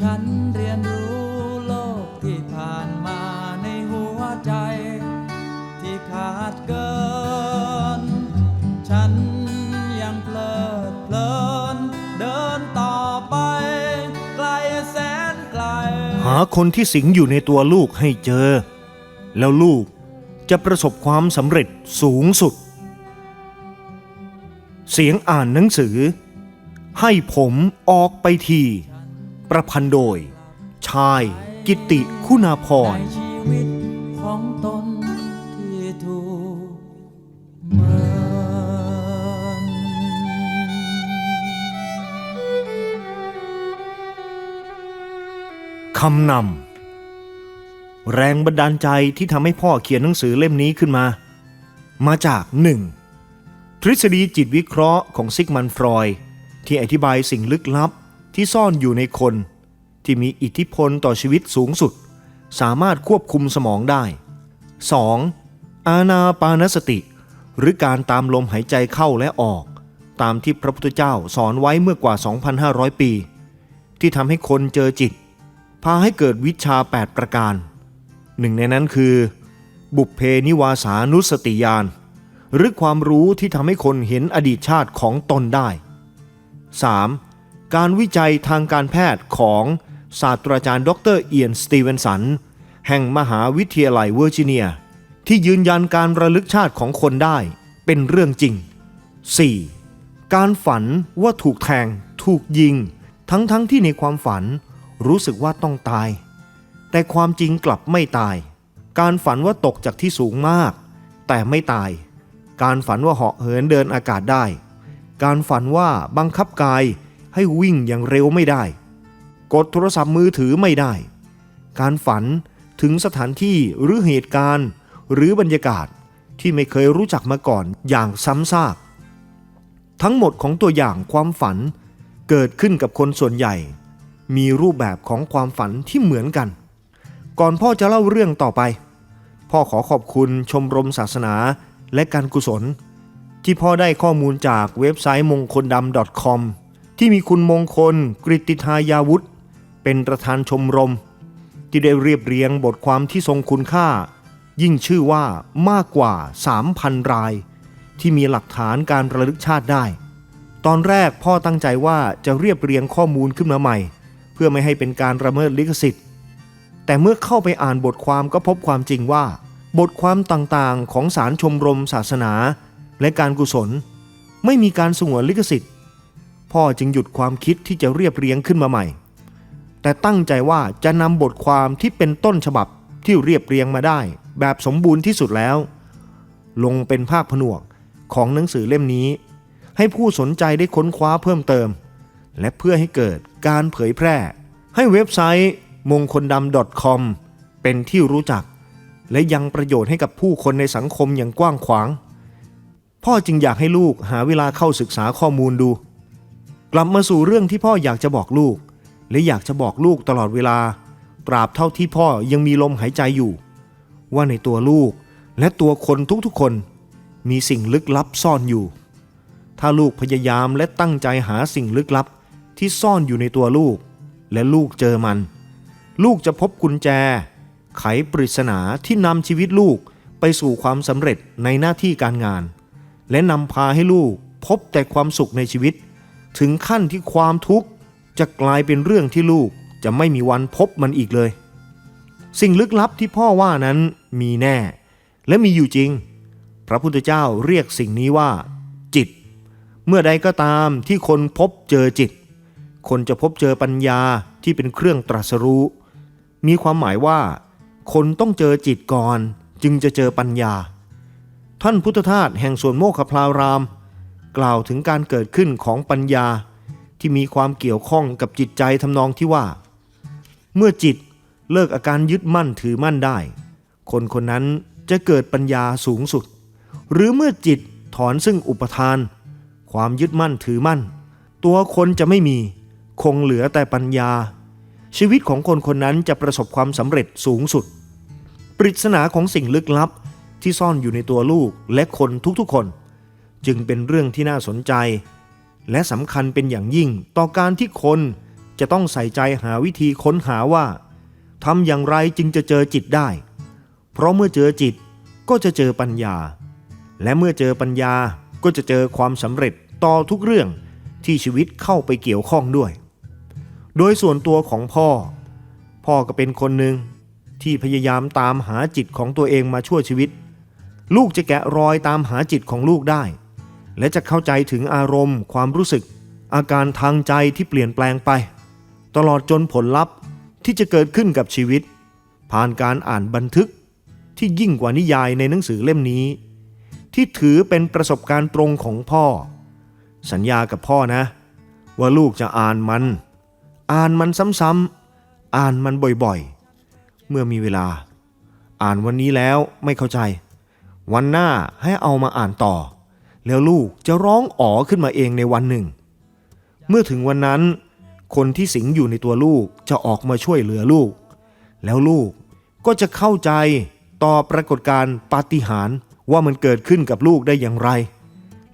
ฉันเรียนรู้โลกที่ผ่านมาในหัวใจ ที่ขาดเกิน ฉันยังเพลิดเพลิน เดินต่อไป ไกลแสนไกล หาคนที่สิงอยู่ในตัวลูกให้เจอ แล้วลูกจะประสบความสำเร็จสูงสุด เสียงอ่านหนังสือ ให้ผมออกไปที ประพันธ์โดย ชายกิติคุณาพรชีวิตของตนที่ถูกมินคำนำแรงบันดาลใจที่ทำให้พ่อเขียนหนังสือเล่มนี้ขึ้นมา มาจาก 1. ทฤษฎีจิตวิเคราะห์ของซิกมันฟรอยที่อธิบายสิ่งลึกลับ ที่ซ่อนอยู่ในคน ที่มีอิทธิพลต่อชีวิตสูงสุด สามารถควบคุมสมองได้ 2. อาณาปานสติ หรือการตามลมหายใจเข้าและออก ตามที่พระพุทธเจ้าสอนไว้เมื่อกว่า 2,500 ปี ที่ทำให้คนเจอจิต พาให้เกิดวิชา 8 ประการ หนึ่งในนั้นคือ บุพเพนิวาสานุสติญาณหรือความรู้ที่ทำให้คนเห็นอดีตชาติของตนได้ 3. การวิจัยทางการแพทย์ของศาสตราจารย์ ดรเอียนสตีเวนสัน แห่งมหาวิทยาลัยเวอร์จิเนีย ที่ยืนยันการระลึกชาติของคนได้เป็นเรื่องจริง 4. การฝันว่าถูกแทง ถูกยิง ทั้งๆทที่ในความฝันรู้สึกว่าต้องตาย แต่ความจริงกลับไม่ตาย การฝันว่าตกจากที่สูงมาก แต่ไม่ตาย การฝันว่าเหาะเหินเดินอากาศได้ การฝันว่าบังคับกาย ให้วิ่งอย่างเร็วไม่ได้ กดโทรศัพท์มือถือไม่ได้ การฝันถึงสถานที่หรือเหตุการณ์ หรือบรรยากาศที่ไม่เคยรู้จักมาก่อนอย่างซ้ำซาก ทั้งหมดของตัวอย่างความฝันเกิดขึ้นกับคนส่วนใหญ่ มีรูปแบบของความฝันที่เหมือนกัน ก่อนพ่อจะเล่าเรื่องต่อไป พ่อขอขอบคุณชมรมศาสนาและการกุศล ที่พ่อได้ข้อมูลจากเว็บไซต์มงคลดำ .com ที่มีคุณมงคลกริติทายาวุธ เป็นประธานชมรม ที่ได้เรียบเรียงบทความที่ทรงคุณค่า ยิ่งชื่อว่ามากกว่า 3,000 ราย ที่มีหลักฐานการระลึกชาติได้ ตอนแรกพ่อตั้งใจว่าจะเรียบเรียงข้อมูลขึ้นมาใหม่ เพื่อไม่ให้เป็นการระเมิดลิขสิทธิ์ แต่เมื่อเข้าไปอ่านบทความก็พบความจริงว่า บทความต่างๆ ของสารชมรมศาสนา และการกุศล ไม่มีการสงวนลิขสิทธิ์ พ่อจึงหยุดความคิดที่จะเรียบเรียงขึ้นมาใหม่ แต่ตั้งใจว่าจะนำบทความที่เป็นต้นฉบับที่เรียบเรียงมาได้ แบบสมบูรณ์ที่สุดแล้ว ลงเป็นภาคผนวกของหนังสือเล่มนี้ ให้ผู้สนใจได้ค้นคว้าเพิ่มเติม และเพื่อให้เกิดการเผยแพร่ ให้เว็บไซต์มงคลดำ .com เป็นที่รู้จัก และยังประโยชน์ให้กับผู้คนในสังคมอย่างกว้างขวาง พ่อจึงอยากให้ลูกหาเวลาเข้าศึกษาข้อมูลดู กลับมาสู่เรื่องที่พ่ออยากจะบอกลูก และอยากจะบอกลูกตลอดเวลา ตราบเท่าที่พ่อยังมีลมหายใจอยู่ ว่าในตัวลูกและตัวคนทุกๆคน มีสิ่งลึกลับซ่อนอยู่ ถ้าลูกพยายามและตั้งใจหาสิ่งลึกลับที่ซ่อนอยู่ในตัวลูก และลูกเจอมัน ลูกจะพบกุญแจ ไขปริศนาที่นำชีวิตลูกไปสู่ความสำเร็จในหน้าที่การงาน และนำพาให้ลูกพบแต่ความสุขในชีวิต ถึงขั้นที่ความทุกข์จะกลายเป็นเรื่องที่ลูกจะไม่มีวันพบมันอีกเลย สิ่งลึกลับที่พ่อว่านั้นมีแน่ และมีอยู่จริง พระพุทธเจ้าเรียกสิ่งนี้ว่า จิต เมื่อใดก็ตามที่คนพบเจอจิต คนจะพบเจอปัญญาที่เป็นเครื่องตรัสรู้ มีความหมายว่า คนต้องเจอจิตก่อนจึงจะเจอปัญญา ท่านพุทธทาสแห่งสวนโมคคพลาราม กล่าวถึงการเกิดขึ้นของปัญญาที่มีความเกี่ยวข้องกับจิตใจทำนองที่ว่า เมื่อจิตเลิกอาการยึดมั่นถือมั่นได้ คนคนนั้นจะเกิดปัญญาสูงสุด หรือเมื่อจิตถอนซึ่งอุปทาน ความยึดมั่นถือมั่น ตัวคนจะไม่มีคงเหลือแต่ปัญญา ชีวิตของคนคนนั้นจะประสบความสำเร็จสูงสุด ปริศนาของสิ่งลึกลับที่ซ่อนอยู่ในตัวลูกและคนทุกๆคน จึงเป็นเรื่องที่น่าสนใจ และสำคัญเป็นอย่างยิ่งต่อการที่คนจะต้องใส่ใจหาวิธีค้นหาว่าทำอย่างไรจึงจะเจอจิตได้ เพราะเมื่อเจอจิตก็จะเจอปัญญา และเมื่อเจอปัญญาก็จะเจอความสำเร็จต่อทุกเรื่องที่ชีวิตเข้าไปเกี่ยวข้องด้วย โดยส่วนตัวของพ่อ พ่อก็เป็นคนหนึ่งที่พยายามตามหาจิตของตัวเองมาชั่วชีวิต ลูกจะแกะรอยตามหาจิตของลูกได้ และจะเข้าใจถึงอารมณ์ ความรู้สึก อาการทางใจที่เปลี่ยนแปลงไป ตลอดจนผลลัพธ์ที่จะเกิดขึ้นกับชีวิต ผ่านการอ่านบันทึกที่ยิ่งกว่านิยายในหนังสือเล่มนี้ ที่ถือเป็นประสบการณ์ตรงของพ่อ สัญญากับพ่อนะ ว่าลูกจะอ่านมัน อ่านมันซ้ำๆอ่านมันบ่อยๆ เมื่อมีเวลา อ่านวันนี้แล้วไม่เข้าใจ วันหน้าให้เอามาอ่านต่อ แล้วลูกจะร้องอ๋อขึ้นมาเองในวันหนึ่ง เมื่อถึงวันนั้น คนที่สิงอยู่ในตัวลูกจะออกมาช่วยเหลือลูก แล้วลูกก็จะเข้าใจต่อปรากฏการณ์ปาฏิหาริย์ว่ามันเกิดขึ้นกับลูกได้อย่างไร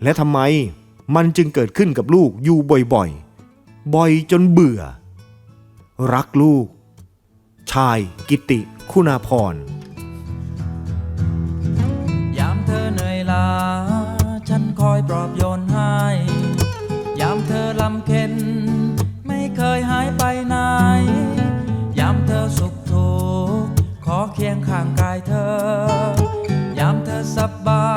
และทำไมมันจึงเกิดขึ้นกับลูกอยู่บ่อยๆ บ่อยจนเบื่อ รักลูก ชายกิติคุณาพรายเธอ ยามเธอสบาย